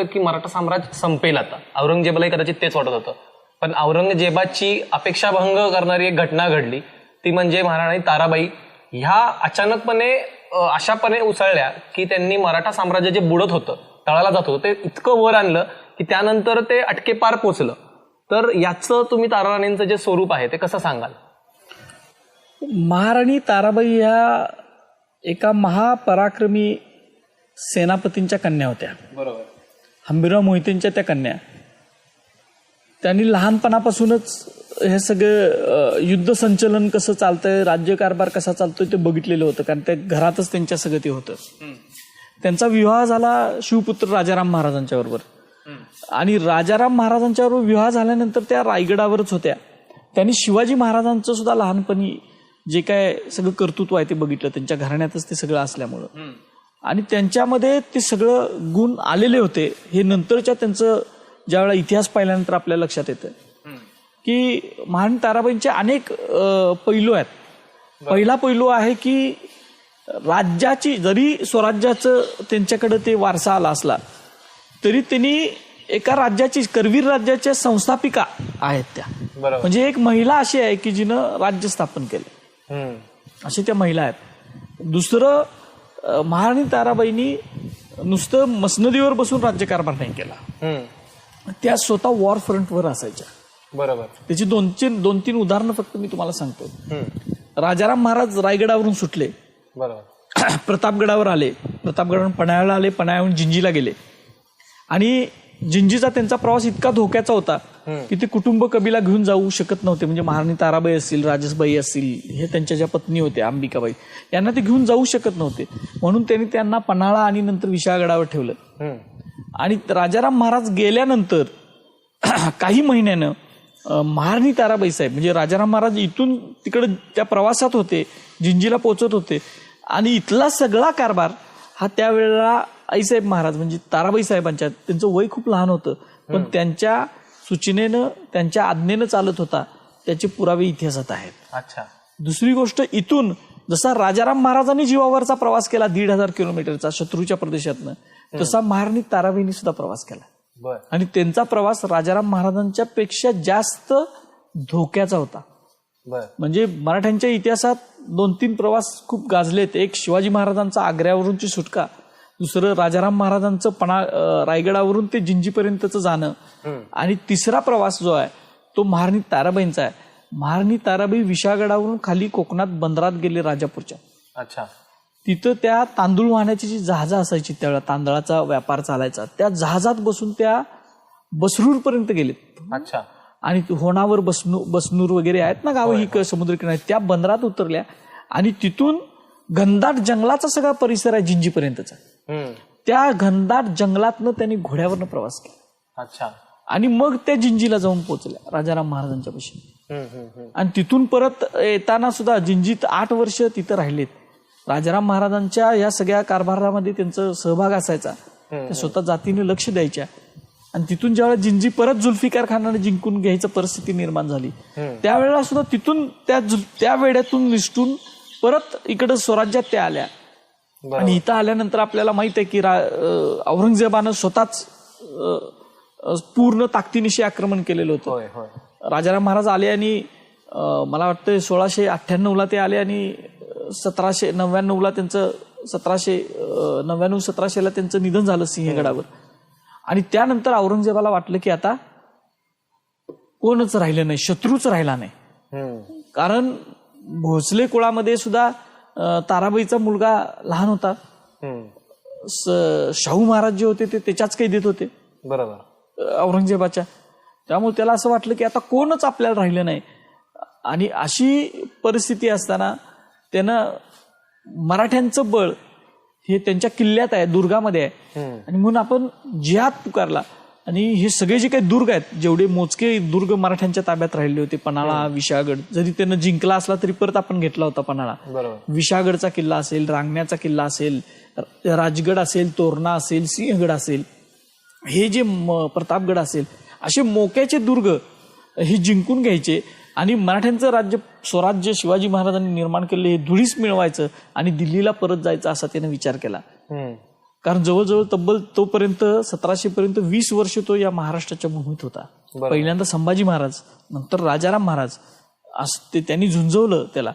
वाटतं की मराठा साम्राज्य संपेल आता. औरंगजेबालाही कदाचित तेच वाटत होतं. पण औरंगजेबाची अपेक्षाभंग करणारी एक घटना घडली. ती म्हणजे महाराणी ताराबाई. ह्या अचानकपणे अशापणे उसळल्या की त्यांनी मराठा साम्राज्य जे बुडत होतं तळाला जात होतं ते इतकं वर आणलं की त्यानंतर ते अटके पार पोचलं. तर याचं तुम्ही ताराराणींचं जे स्वरूप आहे ते कसं सांगाल? महाराणी ताराबाई ह्या एका महापराक्रमी सेनापतींच्या कन्या होत्या. बरोबर. हंबीरराव मोहितेंच्या त्या कन्या. त्यांनी लहानपणापासूनच हे सगळं युद्ध संचलन कसं चालतंय राज्यकारभार कसा चालतोय ते बघितलेलं होतं. कारण त्या घरातच त्यांच्या सगळं ते होतं. त्यांचा विवाह झाला शिवपुत्र राजाराम महाराजांच्या बरोबर. आणि राजाराम महाराजांच्या बरोबर विवाह झाल्यानंतर त्या रायगडावरच होत्या. त्यांनी शिवाजी महाराजांचं सुद्धा लहानपणी जे काय सगळं कर्तृत्व आहे ते बघितलं. त्यांच्या घराण्यातच ते सगळं असल्यामुळं. आणि त्यांच्यामध्ये ते सगळं गुण आलेले होते. हे नंतरच्या त्यांचं ज्यावेळेला इतिहास पाहिल्यानंतर आपल्या लक्षात येतं. की महान ताराबाईंचे अनेक पैलू आहेत. पहिला पैलू आहे की राज्याची जरी स्वराज्याचं त्यांच्याकडे ते वारसा आला असला तरी त्यांनी एका राज्याची करवीर राज्याच्या संस्थापिका आहेत त्या. म्हणजे एक महिला अशी आहे की जिनं राज्य स्थापन केलं. अशी त्या महिला आहेत. दुसरं महाराणी ताराबाईंनी नुसतं मसनदीवर बसून राज्यकारभार नाही केला. त्या स्वतः वॉर फ्रंटवर असायच्या. बरोबर. त्याची दोन तीन दोन तीन उदाहरणं फक्त मी तुम्हाला सांगतो. राजाराम महाराज रायगडावरून सुटले. बरोबर. प्रतापगडावर आले. प्रतापगडावरून पन्हाळ्याला आले पन्हाळ्याहून जिंजीला गेले. आणि जिंजीचा त्यांचा प्रवास इतका धोक्याचा होता की ते कुटुंब कबीला घेऊन जाऊ शकत नव्हते. म्हणजे महाराणी ताराबाई असतील राजसबाई असतील हे त्यांच्या ज्या पत्नी होत्या अंबिकाबाई यांना ते घेऊन जाऊ शकत नव्हते. म्हणून त्यांनी त्यांना पन्हाळा आणि नंतर विशाळगडावर ठेवलं. आणि राजाराम महाराज गेल्यानंतर काही महिन्यानं महाराणी ताराबाई साहेब म्हणजे राजाराम महाराज इथून तिकडे त्या प्रवासात होते जिंजीला पोचत होते. आणि इथला सगळा कारभार हा त्यावेळेला आईसाहेब महाराज म्हणजे ताराबाई साहेबांच्या त्यांचं वय खूप लहान होतं. पण त्यांच्या सूचनेनं त्यांच्या आज्ञेनं चालत होता. त्याचे पुरावे इतिहासात आहेत. अच्छा. दुसरी गोष्ट इथून जसा राजाराम महाराजांनी जीवावरचा प्रवास केला दीड हजार किलोमीटरचा शत्रूच्या प्रदेशातनं तसा महाराणी ताराबाईंनी सुद्धा प्रवास केला. आणि त्यांचा प्रवास राजाराम महाराजांच्या पेक्षा जास्त धोक्याचा होता. म्हणजे मराठ्यांच्या इतिहासात दोन तीन प्रवास खूप गाजलेत. एक शिवाजी महाराजांचा आग्र्यावरूनची सुटका दुसरं राजाराम महाराजांचं पणा रायगडावरून ते जिंजीपर्यंतचं जाणं. आणि तिसरा प्रवास जो आहे तो महाराणी ताराबाईंचा आहे. महाराणी ताराबाई विशाळगडावरून खाली कोकणात बंदरात गेले राजापूरच्या. अच्छा. तिथं त्या तांदूळ वाहण्याची जी जहाजं असायची त्यावेळेला तांदळाचा व्यापार चालायचा त्या जहाजात बसून त्या बसरूरपर्यंत गेलेत. अच्छा. आणि होणावर बसनू बसनूर वगैरे आहेत ना गावं ही समुद्रकिनारी त्या बंदरात उतरल्या आणि तिथून घनदाट जंगलाचा सगळा परिसर आहे जिंजीपर्यंतचा. त्या घनदाट जंगलातनं त्यांनी घोड्यावरनं प्रवास केला. अच्छा. आणि मग त्या जिंजीला जाऊन पोहोचल्या राजाराम महाराजांच्या पाशी. आणि तिथून परत येताना सुद्धा जिंजीत आठ वर्ष तिथं राहिलेत. राजाराम महाराजांच्या या सगळ्या कारभारामध्ये त्यांचा सहभाग असायचा. त्या स्वतः जातीने लक्ष द्यायच्या. आणि तिथून ज्यावेळेला जिंजी परत जुल्फिकार खानाने जिंकून घ्यायची परिस्थिती निर्माण झाली त्यावेळेला सुद्धा तिथून त्या त्या वेड्यातून निसटून परत इकडं स्वराज्यात त्या आल्या. आणि इथं आल्यानंतर आपल्याला माहीत आहे की औरंगजेबानं स्वतःच पूर्ण ताकदीनिशी आक्रमण केलेलं होतं. राजाराम महाराज आले आणि मला वाटतं सोळाशे अठ्ठ्याण्णवला ते आले आणि सतराशे नव्याण्णवला त्यांचं सतराशे नव्याण्णव सतराशेला त्यांचं निधन झालं सिंहगडावर. आणि त्यानंतर औरंगजेबाला वाटलं की आता कोणच राहिलं नाही शत्रूच राहिला नाही. कारण भोसले कुळामध्ये सुद्धा ताराबाईचा मुलगा लहान होता. शाहू महाराज जे होते ते त्याच्याच काही देत होते. बरोबर. औरंगजेबाच्या. त्यामुळे त्याला असं वाटलं की आता कोणच आपल्याला राहिलं नाही. आणि अशी परिस्थिती असताना त्यानं मराठ्यांचं बळ हे त्यांच्या किल्ल्यात आहे दुर्गामध्ये आहे. आणि म्हणून आपण जिहाद पुकारला. आणि हे सगळे जे काही दुर्ग आहेत जेवढे मोजके दुर्ग मराठ्यांच्या ताब्यात राहिले होते पन्हाळा विशाळगड जरी त्यानं जिंकला असला तरी परत आपण घेतला होता पन्हाळा. बरोबर. विशाळगडचा किल्ला असेल रांगण्याचा किल्ला असेल राजगड असेल तोरणा असेल सिंहगड असेल हे जे प्रतापगड असेल असे मोक्याचे दुर्ग हे जिंकून घ्यायचे आणि मराठ्यांचं राज्य स्वराज्य शिवाजी महाराजांनी निर्माण केले हे धुळीस मिळवायचं आणि दिल्लीला परत जायचं असा त्याने विचार केला. कारण जवळजवळ तब्बल तोपर्यंत सतराशे पर्यंत वीस वर्ष तो या महाराष्ट्राच्या भूमीत होता. पहिल्यांदा संभाजी महाराज नंतर राजाराम महाराज असं ते त्यांनी झुंजवलं त्याला.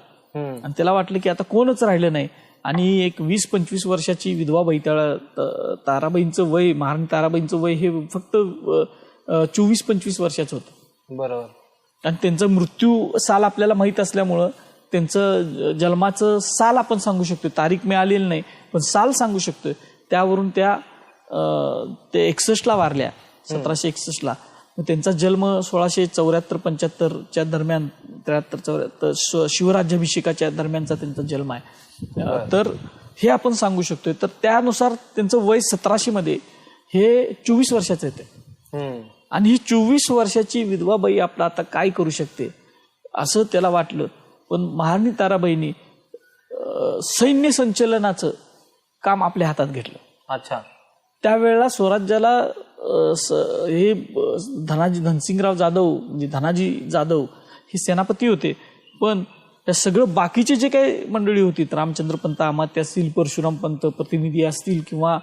आणि त्याला वाटलं की आता कोणच राहिलं नाही. आणि एक वीस पंचवीस वर्षाची विधवा त- ताराबाईंचं वय महाराणी ताराबाईंचं वय हे फक्त चोवीस पंचवीस वर्षाचं होतं. बरोबर. आणि त्यांचा मृत्यू साल आपल्याला माहीत असल्यामुळं त्यांचं जन्माचं साल आपण सांगू शकतो. तारीख मिळालेली नाही पण साल सांगू शकतोय. त्यावरून त्या ते एकसष्टला वारल्या सतराशे एकसष्टला. त्यांचा जन्म सोळाशे चौऱ्याहत्तर पंच्याहत्तरच्या दरम्यान त्र्याहत्तर चौऱ्याहत्तर शिवराज्याभिषेकाच्या दरम्यानचा त्यांचा जन्म आहे. तर हे आपण सांगू शकतोय. तर त्यानुसार त्यांचं वय सतराशे मध्ये हे चोवीस वर्षाचं येते. आणि ही चोवीस वर्षाची विधवा बाई आपलं आता काय करू शकते? असं त्याला वाटलं. पण महाराणी ताराबाईंनी सैन्य संचलनाचं काम आपल्या हातात घेतलं. अच्छा. त्यावेळेला स्वराज्याला हे धनाजी धनसिंगराव जाधव म्हणजे धनाजी जाधव हे सेनापती होते. पण त्या सगळं बाकीचे जे काही मंडळी होती रामचंद्र पंत अमात्य असतील परशुराम पंत प्रतिनिधी असतील किंवा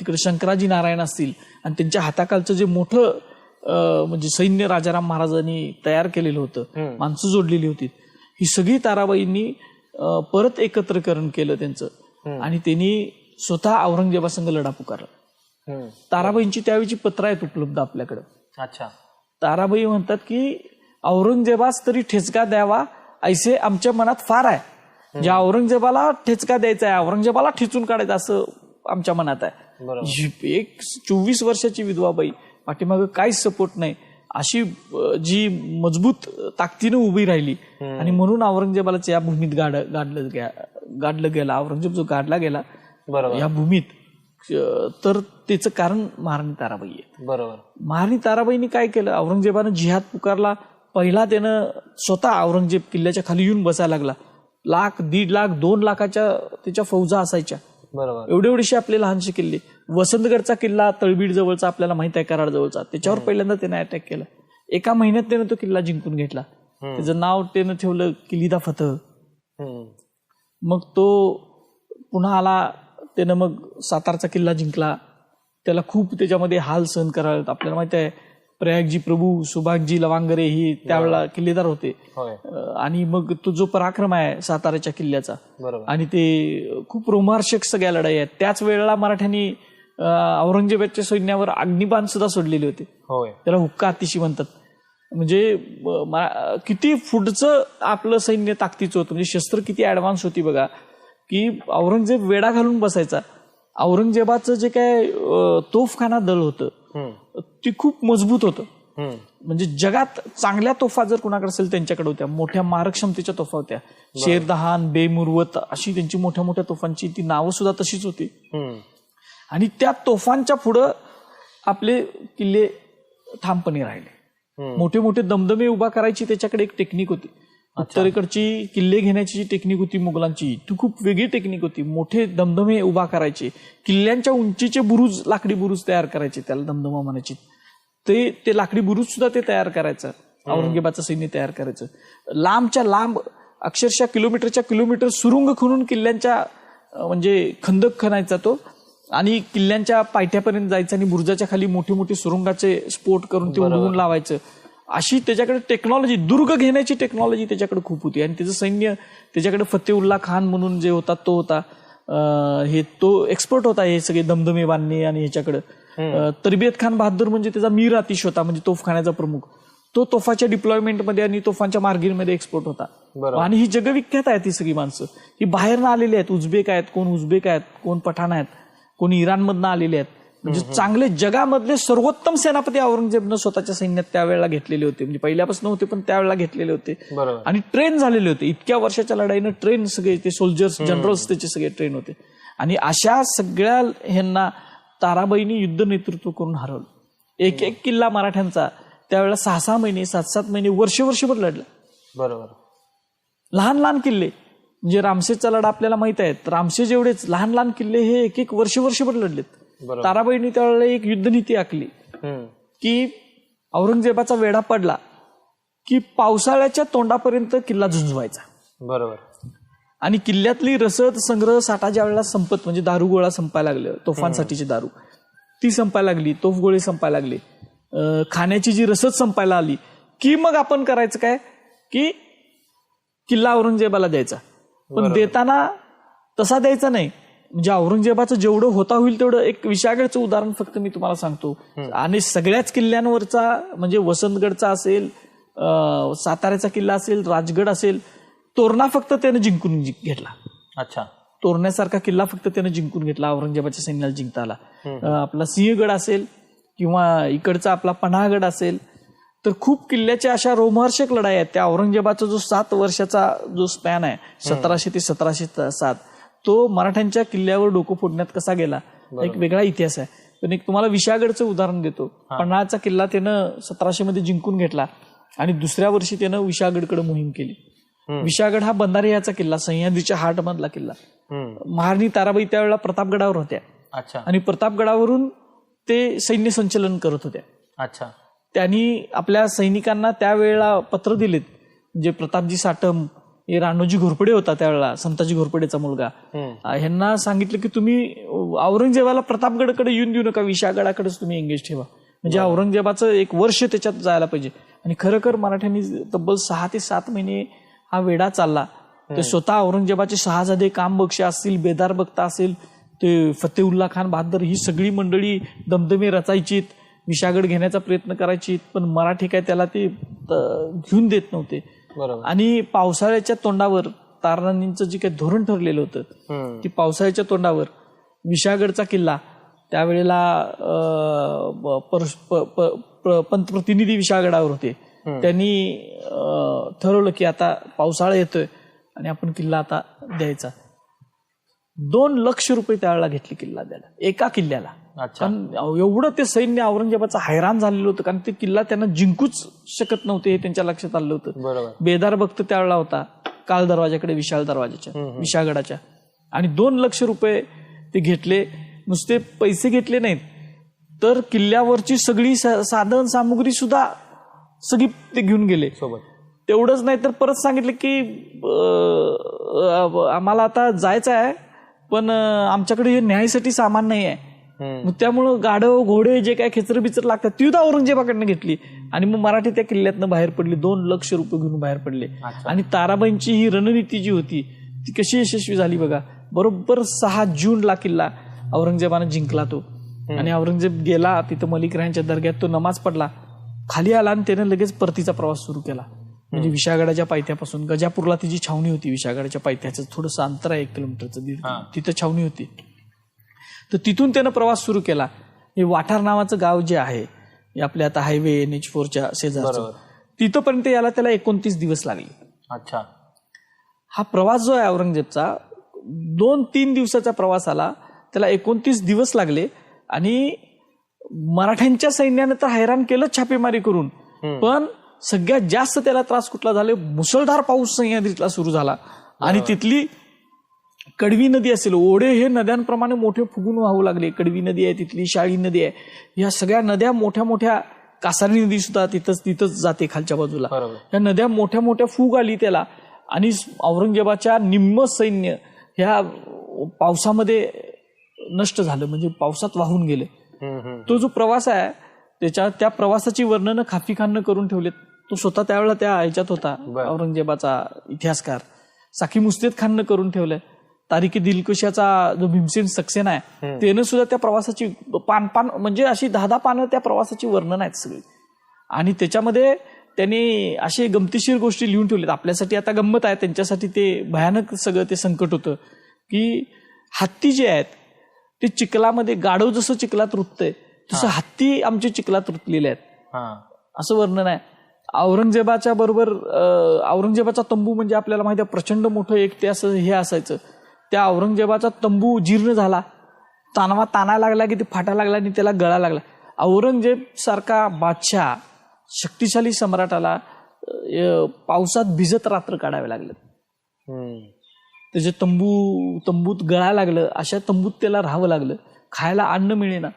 तिकडे शंकराजी नारायण असतील आणि त्यांच्या हाताखालचं जे मोठं म्हणजे सैन्य राजाराम महाराजांनी तयार केलेलं होतं माणसं जोडलेली होती. ही सगळी ताराबाईंनी परत एकत्रकरण केलं त्यांचं. आणि त्यांनी स्वतः औरंगजेबासंग लढा पुकारला. ताराबाईंची त्यावेळीची पत्र आहेत उपलब्ध आपल्याकडे. अच्छा. ताराबाई म्हणतात की औरंगजेबास तरी ठेचका द्यावा ऐसे आमच्या मनात फार आहे. ज्या औरंगजेबाला ठेचका द्यायचा आहे औरंगजेबाला ठेचून काढायचं असं आमच्या मनात आहे. जी- एक चोवीस वर्षाची विधवाबाई पाठीमागं काहीच सपोर्ट नाही. अशी जी मजबूत ताकदीनं उभी राहिली. आणि म्हणून औरंगजेबालाच या भूमीत गाड गाडलं गाडलं गेलं औरंगजेब जो गाडला गेला बरोबर. या भूमीत तर त्याचं कारण महाराणी ताराबाई आहे बरोबर. महाराणी ताराबाईंनी काय केलं? औरंगजेबानं जिहाद पुकारला. पहिला त्यानं स्वतः औरंगजेब किल्ल्याच्या खाली येऊन बसायला लागला. लाख दीड लाख दोन लाखाच्या त्याच्या फौजा असायच्या. बरोबर. एवढे एवढेसे आपले लहानसे किल्ले. वसंतगडचा किल्ला तळबीड जवळचा आपल्याला माहीत आहे कराड जवळचा त्याच्यावर पहिल्यांदा त्याने अटॅक केला. एका महिन्यात त्यानं तो किल्ला जिंकून घेतला. त्याचं नाव त्यानं ठेवलं किल्लीदा फतह. मग तो पुन्हा आला त्यानं मग सातारचा किल्ला जिंकला. त्याला खूप त्याच्यामध्ये हाल सहन करावे. आपल्याला माहिती आहे प्रयागजी प्रभू सुभागजी लवांगरे ही त्यावेळेला किल्लेदार होते. आणि मग तो जो पराक्रम आहे साताऱ्याच्या किल्ल्याचा आणि ते खूप रोमार्शक सगळ्या लढाई आहेत. त्याच वेळेला मराठ्यांनी औरंगजेबाच्या सैन्यावर अग्निबाण सुद्धा सोडलेले होते. त्याला हुक्का अतिशी म्हणतात. म्हणजे किती पुढचं आपलं सैन्य ताकदीचं होतं म्हणजे शस्त्र किती ऍडव्हान्स होती बघा की औरंगजेब वेडा घालून बसायचा औरंगजेबाचं जे काय तोफखाना दल होतं. ते खूप मजबूत होतं. म्हणजे जगात चांगल्या तोफा जर कुणाकडे असेल त्यांच्याकडे होत्या मोठ्या मारकक्षमतेच्या तोफा होत्या शेरदहान बेमुरवत अशी त्यांची मोठ्या मोठ्या तोफांची ती नावं सुद्धा तशीच होती. आणि त्या तोफांच्या पुढं आपले किल्ले ठामपणे राहिले. मोठे मोठे दमदमे उभा करायची त्याच्याकडे एक टेक्निक होती. उत्तरेकडची किल्ले घेण्याची जी टेक्निक होती मुघलांची ती खूप वेगळी टेक्निक होती. मोठे दमदमे उभा करायचे. किल्ल्यांच्या उंचीचे बुरुज लाकडी बुरुज तयार करायचे त्याला दमदमा म्हणायचे. ते ते लाकडी बुरुज सुद्धा ते तयार करायचं. औरंगजेबाचं सैन्य तयार करायचं. लांबच्या लांब अक्षरशः किलोमीटरच्या किलोमीटर सुरुंग खणून किल्ल्यांच्या म्हणजे खंदक खणायचा तो. आणि किल्ल्यांच्या पायथ्यापर्यंत जायचं आणि बुरुजाच्या खाली मोठे मोठे सुरुंगाचे स्फोट करून ते उडवून लावायचं. अशी त्याच्याकडे टेक्नॉलॉजी दुर्ग घेण्याची टेक्नॉलॉजी त्याच्याकडे खूप होती. आणि त्याचं सैन्य त्याच्याकडे फतेउल्ला खान म्हणून जे होता तो होता. हे तो एक्सपर्ट होता हे सगळे दमदमे बांधणे आणि ह्याच्याकडे. तरबियत खान बहादूर म्हणजे त्याचा मीर आतिश होता म्हणजे तोफखान्याचा प्रमुख. तो तोफाच्या डिप्लॉयमेंटमध्ये आणि तोफांच्या मार्गिनमध्ये एक्सपर्ट होता. आणि ही जगविख्यात आहेत ही सगळी माणसं. ही बाहेरनं आलेली आहेत. उझबेक आहेत. कोण उझबेक आहेत? कोण पठाण आहेत? कोण इराणमधनं आलेले आहेत. म्हणजे चांगले जगामधले सर्वोत्तम सेनापती औरंगजेबनं स्वतःच्या सैन्यात त्यावेळेला घेतलेले होते. म्हणजे पहिल्यापासून होते पण त्यावेळेला घेतलेले होते. आणि ट्रेन झालेले होते. इतक्या वर्षाच्या लढाईनं ट्रेन सगळे ते सोल्जर्स जनरल्स त्याचे सगळे ट्रेन होते. आणि अशा सगळ्या ह्यांना ताराबाईंनी युद्ध नेतृत्व करून हरवलं. एक एक किल्ला मराठ्यांचा त्यावेळेला सहा सहा महिने सात सात महिने वर्ष वर्षभर लढला. बरोबर. लहान लहान किल्ले. म्हणजे रामसेचा लढा आपल्याला माहीत आहे. रामसे जेवढेच लहान लहान किल्ले हे एक एक वर्ष वर्षभर लढलेत. ताराबाईंनी त्यावेळेला एक युद्धनीती आखली. की औरंगजेबाचा वेढा पडला की पावसाळ्याच्या तोंडापर्यंत किल्ला झुंजवायचा. बरोबर. आणि किल्ल्यातली रसद संग्रह साठा ज्या वेळेला संपत म्हणजे दारू गोळा संपायला लागलं तोफांसाठीची दारू ती संपायला लागली तोफ गोळे संपायला लागले. खाण्याची जी रसद संपायला आली की मग आपण करायचं काय? की किल्ला औरंगजेबाला द्यायचा. पण देताना तसा द्यायचा नाही. म्हणजे औरंगजेबाचं जेवढं होता होईल तेवढं एक विशागडचं उदाहरण फक्त मी तुम्हाला सांगतो. आणि सगळ्याच किल्ल्यांवरचा म्हणजे वसंतगडचा असेल साताऱ्याचा किल्ला असेल राजगड असेल तोरणा फक्त त्यानं जिंकून घेतला. अच्छा. तोरण्यासारखा किल्ला फक्त त्यानं जिंकून घेतला औरंगजेबाच्या सैन्याला जिंकता आला. आपला सिंहगड असेल किंवा इकडचा आपला पन्हागड असेल तर खूप किल्ल्याच्या अशा रोमहर्षक लढाई आहेत. त्या औरंगजेबाचा जो सात वर्षाचा जो स्पॅन आहे सतराशे ते सतराशे त- सात तो मराठ्यांच्या किल्ल्यावर डोकं फोडण्यात कसा गेला? एक वेगळा इतिहास आहे. पण एक तुम्हाला विशागडचं उदाहरण देतो. पन्हाळचा किल्ला त्यानं सतराशे मध्ये जिंकून घेतला आणि दुसऱ्या वर्षी त्यानं विशागडकडे मोहीम केली. विशागड हा बंधारे याचा किल्ला सह्याद्रीच्या हार्ट मधला किल्ला. महाराणी ताराबाई त्यावेळेला प्रतापगडावर होत्या. अच्छा. आणि प्रतापगडावरून ते सैन्य संचलन करत होत्या. अच्छा. त्यांनी आपल्या सैनिकांना त्यावेळेला पत्र दिलेत. म्हणजे प्रतापजी साटम हे राणोजी घोरपडे होता त्यावेळेला संताजी घोरपडेचा मुलगा. ह्यांना सांगितलं की तुम्ही औरंगजेबाला प्रतापगडकडे येऊन देऊ नका विशागडाकडेच तुम्ही एंगेज ठेवा. म्हणजे औरंगजेबाचं एक वर्ष त्याच्यात जायला पाहिजे. आणि खरोखर मराठ्यांनी तब्बल सहा ते सात महिने हा वेढा चालला. ते स्वतः औरंगजेबाचे शहाजादे काम बक्षे असतील बेदार बख्ता असेल ते फतेउल्ला खान बहादर ही सगळी मंडळी दमदमे रचायचीत. विशागड घेण्याचा प्रयत्न करायची पण मराठी काय त्याला ते घेऊन देत नव्हते. आणि पावसाळ्याच्या तोंडावर तारणांचं जे काही धोरण ठरलेलं होतं. की पावसाळ्याच्या तोंडावर विशागडचा किल्ला त्यावेळेला पंतप्रतिनिधी विशागडावर होते. त्यांनी ठरवलं की आता पावसाळा येतोय आणि आपण किल्ला आता द्यायचा. दोन लक्ष रुपये त्यावेळेला घेतले किल्ला द्यायला एका किल्ल्याला. अच्छा. कारण एवढं ते सैन्य औरंगजेबाचं हैराण झालेलं होतं कारण ते किल्ला त्यांना जिंकूच शकत नव्हते हे त्यांच्या लक्षात आलं होतं. बरोबर. बेदार भक्त त्यावेळेला होता काल दरवाजाकडे विशाल दरवाजाच्या विशागडाच्या आणि दोन लक्ष रुपये ते घेतले नुसते पैसे घेतले नाहीत. तर किल्ल्यावरची सगळी सा- साधन सामुग्री सुद्धा सगळी ते घेऊन गेले. सोबत. तेवढंच नाही तर परत सांगितलं की आम्हाला आता जायचं आहे पण आमच्याकडे हे न्यायसाठी सामान नाही आहे. मग त्यामुळं गाढव घोडे जे काय खेचर बिचर लागतात ती सुद्धा औरंगजेबाकडनं घेतली. आणि मग मराठी त्या किल्ल्यातनं बाहेर पडली. दोन लक्ष रुपये घेऊन बाहेर पडले. आणि ताराबाईंची ही रणनीती जी होती ती कशी यशस्वी झाली बघा. बरोबर सहा जूनला किल्ला औरंगजेबानं जिंकला तो. आणि औरंगजेब गेला तिथं मलिक रायांच्या दर्ग्यात तो नमाज पडला. खाली आला आणि त्याने लगेच परतीचा प्रवास सुरू केला. म्हणजे विशागडाच्या पायथ्यापासून. गजापूरला तिची छावणी होती विशागडाच्या पायथ्याचं. थोडंसं अंतर आहे एक किलोमीटरचं तिथं छावणी होती. तर तिथून त्यानं प्रवास सुरू केला. हे वाठार नावाचं गाव जे आहे आपल्या आता हायवे एन एच फोरच्या शेजारचं. तिथंपर्यंत याला त्याला एकोणतीस दिवस लागले. अच्छा. हा प्रवास जो आहे औरंगजेबचा दोन तीन दिवसाच्या प्रवासाला त्याला एकोणतीस दिवस लागले आणि मराठ्यांच्या सैन्याने तर हैराण केलं छापेमारी करून. पण सगळ्यात जास्त त्याला त्रास कुठला झाले? मुसळधार पाऊस सह्याद्रीतला सुरू झाला. आणि तिथली कडवी नदी असेल ओढे हे नद्यांप्रमाणे मोठे फुगून वाहू लागले. कडवी नदी आहे तिथली शाळी नदी आहे. या सगळ्या नद्या मोठ्या मोठ्या कासारी नदी सुद्धा तिथंच तिथंच जाते खालच्या बाजूला. या नद्या मोठ्या मोठ्या फूग आली त्याला. आणि औरंगजेबाच्या निम्म सैन्य ह्या पावसामध्ये नष्ट झालं. म्हणजे पावसात वाहून गेले. तो जो प्रवास आहे त्याच्या त्या प्रवासाची वर्णनं खाफी खाननं करून ठेवलेत. तो स्वतः त्यावेळेला त्या ह्याच्यात होता. औरंगजेबाचा इतिहासकार. साकी मुस्तेद खाननं करून ठेवलंय. तारिकी दिलकुशाचा जो भीमसेन सक्सेना आहे त्यानं सुद्धा त्या प्रवासाची पान पान म्हणजे अशी दहा दहा पानं त्या प्रवासाची वर्णन आहेत सगळी. आणि त्याच्यामध्ये त्यांनी असे गमतीशीर गोष्टी लिहून ठेवल्यात आपल्यासाठी आता गंमत आहे त्यांच्यासाठी ते भयानक सगळं ते संकट होतं की हत्ती जे आहेत ते चिखलामध्ये गाढव जसं चिखलात रुततंय तसं हत्ती आमचे चिखलात रुतलेले आहेत. असं वर्णन आहे. औरंगजेबाच्या बरोबर औरंगजेबाचा तंबू म्हणजे आपल्याला माहिती आहे प्रचंड मोठं एक ते असं हे असायचं. त्या औरंगजेबाचा तंबू जीर्ण झाला. तानवा तानायला लागला की ते फाटायला लागला आणि त्याला गळा लागला. औरंगजेब सारखा बादशाह शक्तिशाली सम्राटाला पावसात भिजत रात्र काढावे लागले. हम्म. त्याचे तंबू तंबूत गळायला लागलं अशा तंबूत त्याला राहावं लागलं. खायला अन्न मिळेना.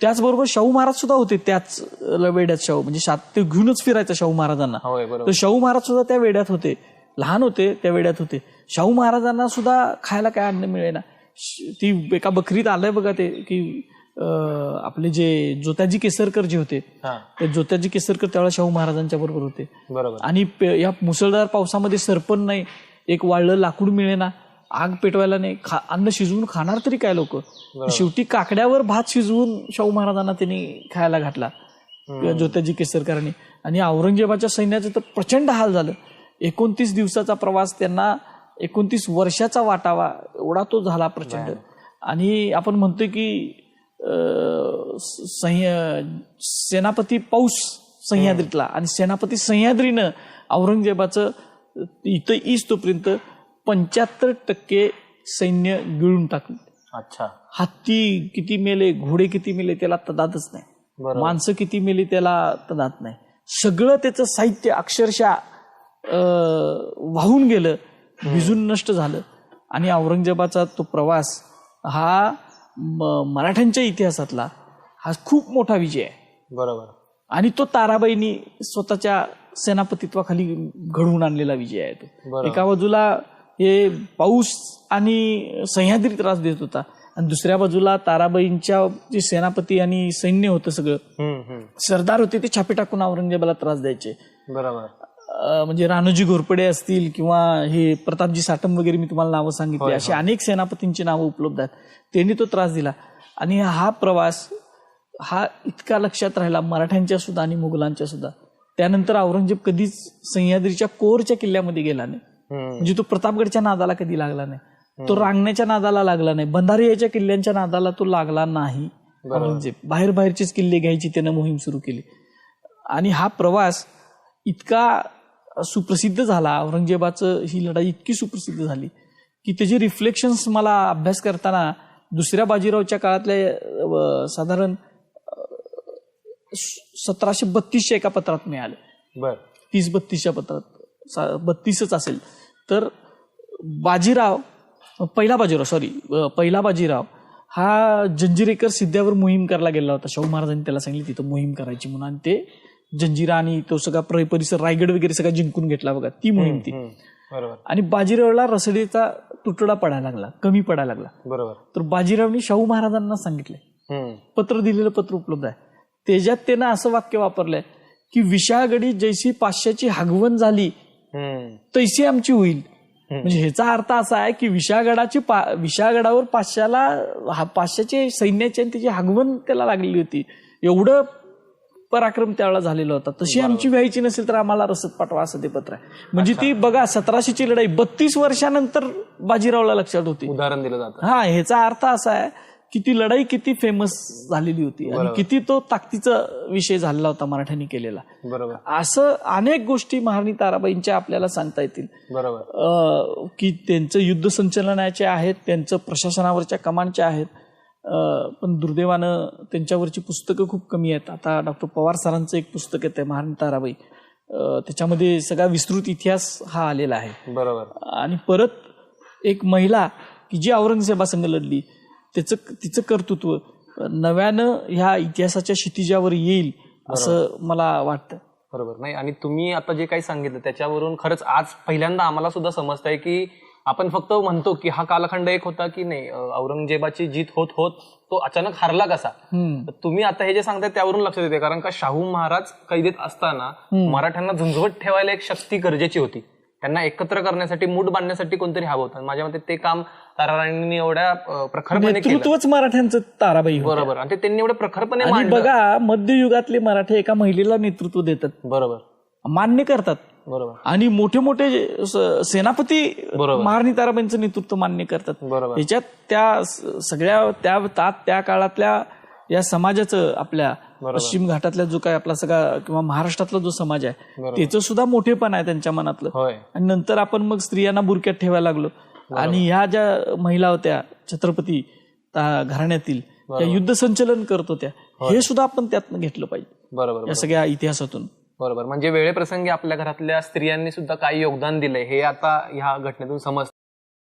त्याचबरोबर शाहू महाराज सुद्धा होते त्याच वेड्यात शाहू. म्हणजे ते घेऊनच फिरायचं शाहू महाराजांना. तर शाहू महाराज सुद्धा त्या वेड्यात होते. लहान होते त्या वेड्यात होते. शाहू महाराजांना सुद्धा खायला काय अन्न मिळेना. ती एका बकरीत आलंय बघा ते की आपले जे जोताजी केसरकर जे होते हा. ते जोताजी केसरकर त्यावेळेला शाहू महाराजांच्या बरोबर होते. बरोबर. आणि या मुसळधार पावसामध्ये सरपण नाही एक वाळलं लाकूड मिळेना. आग पेटवायला नाही खा अन्न शिजवून खाणार तरी काय लोक? शेवटी काकड्यावर भात शिजवून शाहू महाराजांना त्यांनी खायला घातला. ज्योताजी केसरकरांनी. आणि औरंगजेबाच्या सैन्याचं तर प्रचंड हाल झालं. एकोणतीस दिवसाचा प्रवास त्यांना एकोणतीस वर्षाचा वाटावा एवढा तो झाला प्रचंड. आणि आपण म्हणतोय की सेनापती पौष सह्याद्रीतला आणि सेनापती सह्याद्रीनं औरंगजेबाचं इथं ईस तोपर्यंत पंच्याहत्तर टक्के सैन्य गिळून टाकलं. अच्छा. हत्ती किती मेले घोडे किती मेले त्याला तदातच नाही. माणसं किती मेली त्याला तदात नाही. सगळं त्याचं साहित्य अक्षरशः वाहून गेलं. भिजून नष्ट झालं. आणि औरंगजेबाचा तो प्रवास हा मराठ्यांच्या इतिहासातला हा खूप मोठा विजय आहे. बरोबर. आणि तो ताराबाईंनी स्वतःच्या सेनापतित्वाखाली घडवून आणलेला विजय आहे तो. एका बाजूला हे पाऊस आणि सह्याद्री त्रास देत होता. आणि दुसऱ्या बाजूला ताराबाईंच्या जे सेनापती आणि सैन्य होतं सगळं सरदार होते ते छापे टाकून औरंगजेबाला त्रास द्यायचे. बरोबर. म्हणजे रानोजी घोरपडे असतील किंवा हे प्रतापजी साटम वगैरे मी तुम्हाला नावं सांगितली अशी अनेक सेनापतींची नावं उपलब्ध आहेत. त्यांनी तो त्रास दिला. आणि हा प्रवास हा इतका लक्षात राहिला मराठ्यांच्या सुद्धा आणि मुघलांच्या सुद्धा. त्यानंतर औरंगजेब कधीच सह्याद्रीच्या कोरच्या किल्ल्यामध्ये गेला नाही. म्हणजे तो प्रतापगडच्या नादाला कधी लागला नाही. तो रांगण्याच्या नादाला लागला नाही. बंधारी किल्ल्यांच्या नादाला तो लागला नाही औरंगजेब. बाहेर बाहेरचेच किल्ले घ्यायची त्यानं मोहीम सुरू केली. आणि हा प्रवास इतका सुप्रसिद्ध झाला. औरंगजेबाचं ही लढाई इतकी सुप्रसिद्ध झाली की त्याचे रिफ्लेक्शन्स मला अभ्यास करताना दुसऱ्या बाजीरावच्या काळातल्या साधारण सतराशे बत्तीसच्या एका पत्रात मिळाले. बर. तीस बत्तीसच्या पत्रात बत्तीसच असेल. तर बाजीराव पहिला बाजीराव सॉरी पहिला बाजीराव हा जंजिरेकर सिद्ध्यावर मोहीम करायला गेला होता. शाहू महाराजांनी त्याला सांगितलं तिथं मोहीम करायची म्हणून. आणि ते जंजिरा आणि तो सगळा प्र- परिसर रायगड वगैरे सगळा जिंकून घेतला बघा ती मोहीम ती. आणि बाजीरावला रसडीचा तुटडा पडायला लागला कमी पडायला लागला. बरोबर. तर बाजीरावनी शाहू महाराजांना सांगितले पत्र दिलेलं पत्र उपलब्ध आहे. त्याच्यात त्यानं असं वाक्य वापरलंय की विशाळगडी जैसी पाचशेची हागवण झाली तैसी आमची होईल. म्हणजे ह्याचा अर्थ असा आहे की विशाळगडाची विशाळगडावर पाचशेला पाचशेचे सैन्याची आणि त्याची हागवण त्याला लागलेली होती. एवढं पराक्रम त्यावेळेला झालेला होता. तशी आमची व्हायची नसेल तर आम्हाला रसद पाठवा असं ते पत्र आहे. म्हणजे ती बघा सतराशेची लढाई बत्तीस वर्षानंतर बाजीरावला लक्षात होती. उदाहरण दिलं जातं. हा ह्याचा अर्थ असा आहे की ती लढाई किती फेमस झालेली होती आणि किती तो ताकदीचा विषय झालेला होता मराठ्यांनी केलेला. बरोबर. असं अनेक गोष्टी महाराणी ताराबाईंच्या आपल्याला सांगता येतील. बरोबर. की त्यांचं युद्ध संचलनाचे आहेत त्यांचं प्रशासनावरच्या कमांडच्या आहेत. पण दुर्दैवानं त्यांच्यावरची पुस्तकं खूप कमी आहेत. आता डॉक्टर पवार सरांचं एक पुस्तक येतं महाराणी ताराबाई. अं, त्याच्यामध्ये सगळा विस्तृत इतिहास हा आलेला आहे. बरोबर. आणि परत एक महिला की जी औरंगजेबासंग लढली त्याचं तिचं कर्तृत्व नव्यानं ह्या इतिहासाच्या क्षितिजावर येईल असं मला वाटतं. बरोबर. नाही आणि तुम्ही आता जे काही सांगितलं त्याच्यावरून खरंच आज पहिल्यांदा आम्हाला सुद्धा समजतंय की आपण फक्त म्हणतो की हा कालखंड एक होता की नाही औरंगजेबाची जीत होत होत तो अचानक हारला कसा? तुम्ही आता हे जे सांगताय त्यावरून लक्षात येते कारण का शाहू महाराज कैदेत असताना मराठ्यांना झुंजवत ठेवायला एक शक्ती गरजेची होती. त्यांना एकत्र करण्यासाठी मूठ बांधण्यासाठी कोणतरी हवं होतं. माझ्या मते ते काम ताराराणींनी एवढ्या प्रखरपणे केलं. मराठ्यांचं ताराबाई. बरोबर. आणि त्यांनी एवढं प्रखरपणे बघा मध्ययुगातले मराठे एका महिलेला नेतृत्व देतात. बरोबर. मान्य करतात. बरोबर. आणि मोठे मोठे सेनापती. महाराणी ताराबाईंचं नेतृत्व मान्य करतात. बरोबर. याच्यात त्या सगळ्या त्या तात त्या काळातल्या या समाजाचं आपल्या पश्चिम घाटातल्या जो काय आपला सगळा किंवा महाराष्ट्रातला जो समाज आहे त्याचं सुद्धा मोठेपण आहे त्यांच्या मनातलं. आणि नंतर आपण मग स्त्रियांना बुरक्यात ठेवायला लागलो. आणि ह्या ज्या महिला होत्या छत्रपती घराण्यातील त्या युद्ध संचलन करत होत्या हे सुद्धा आपण त्यातनं घेतलं पाहिजे. बरोबर. या सगळ्या इतिहासातून. बरोबर. म्हणजे वेळेप्रसंगी आपल्या घरातल्या स्त्रियांनी सुद्धा काही योगदान दिलंय. हे आता ह्या घटनेतून समजतं.